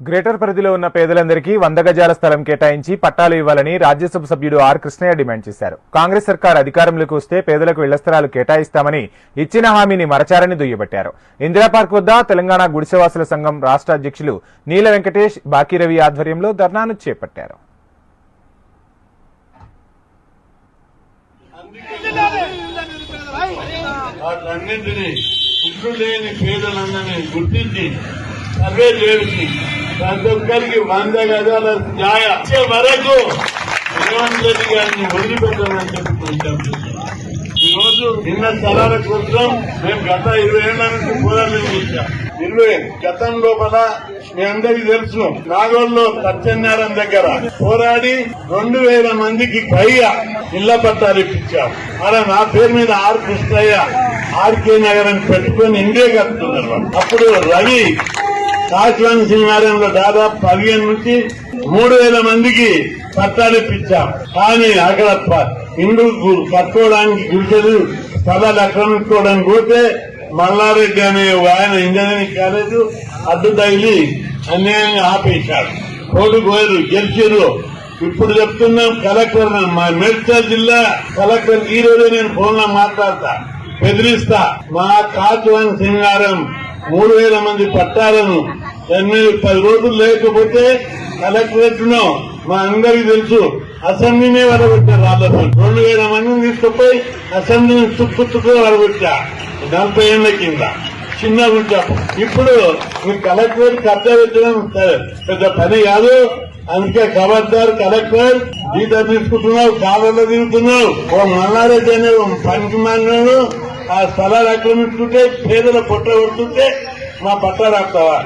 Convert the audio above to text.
Greater పరిధిలో ఉన్న పేదలందరికీ వంద గజాల స్థలం కేటాయించి పట్టాలు ఇవ్వాలని రాజ్యసభ సభ్యుడు ఆర్ కృష్ణయ్య డిమాండ్ చేశారు. కాంగ్రెస్ సర్కార్ అధికారంలోకి వస్తే పేదలకు ఇళ్ళ స్థలాలు కేటాయిస్తామని ఇచ్చిన హామీని మరచారని దుయ్యబట్టారు. ఇందిరా పార్క్ వద్ద తెలంగాణ గుడిసెవాసుల సంఘం రాష్ట్ర అధ్యక్షులు నీల వెంకటేష్ బాకీరవి ఆధ్వర్యంలో ధర్నాను చేపట్టారు. గుర్తించి సర్వే చేసి ప్రతి ఒక్కరికి వంద గజాల న్యాయ. ఇచ్చే వరకు రేవంత్ రెడ్డి గారిని వదిలిపెట్టాలని చెప్పి ఈరోజు రోజు నిన్న స్థలాల కోసం మేము గత ఇరవై ఏళ్ళ నుంచి పోరాటం చేశాం. ఇరవై గతం లోపల మీ అందరికీ తెలుసు నాగోల్లో సత్యనారాయణ దగ్గర పోరాడి రెండు వేల మందికి పైగా ఇళ్ళ పట్టాలు ఇప్పించారు. అలా నా పేరు మీద ఆర్ కృష్ణయ్య ఆర్కే నగర్ అని పెట్టుకొని ఇండియా కట్టుతున్నారు అప్పుడు రవి కాశీవాణి సింహారంలో దాదాపు పదిహేను నుంచి మూడు వేల మందికి పట్టాలు ఇప్పించాం. కానీ అక్కడ ఇండు పట్టుకోవడానికి గు- కట్టుకోవడానికి గుడిసెలు స్థలాలు ఆక్రమించుకోవడానికి పోతే మల్లారెడ్డి అనే ఆయన ఇంజనీరింగ్ కాలేజ్ అడ్డు తగిలి అన్యాయంగా ఆపేశాడు. కోడు పోయారు గెలిచారు. ఇప్పుడు చెప్తున్నాం కలెక్టర్ మా మేడ్చల్ జిల్లా కలెక్టర్ ఈ రోజే నేను ఫోన్లో మాట్లాడతా. బెదిరిస్తా. మా కాచువన్ సింగారం మూడు వేల మంది పట్టాలను ఎనిమిది పది రోజులు లేకపోతే కలెక్టరేట్లో మా అందరికి తెలుసు అసెంబ్లీనే వరగొచ్చా రాళ్ళతో రెండు వేల మందిని తీసుకుపోయి అసెంబ్లీని తుక్కుతుకు వరగొచ్చా నలభై ఏళ్ళ కింద. చిన్న ఉంటాం ఇప్పుడు మీ కలెక్టర్ కబ్జా పెట్టడం పెద్ద పని కాదు. అందుకే ఖబర్దార్ కలెక్టర్ జీతం తీసుకుంటున్నావు కాలంలో తిరుగుతున్నావు. ఓ మల్లారెడ్డి అనే ఓ పనికి మాన్నాడు ఆ స్థలాలు అక్రమిస్తుంటే పేదల పొట్ట కొడుతుంటే మా పట్ట రాస్తావా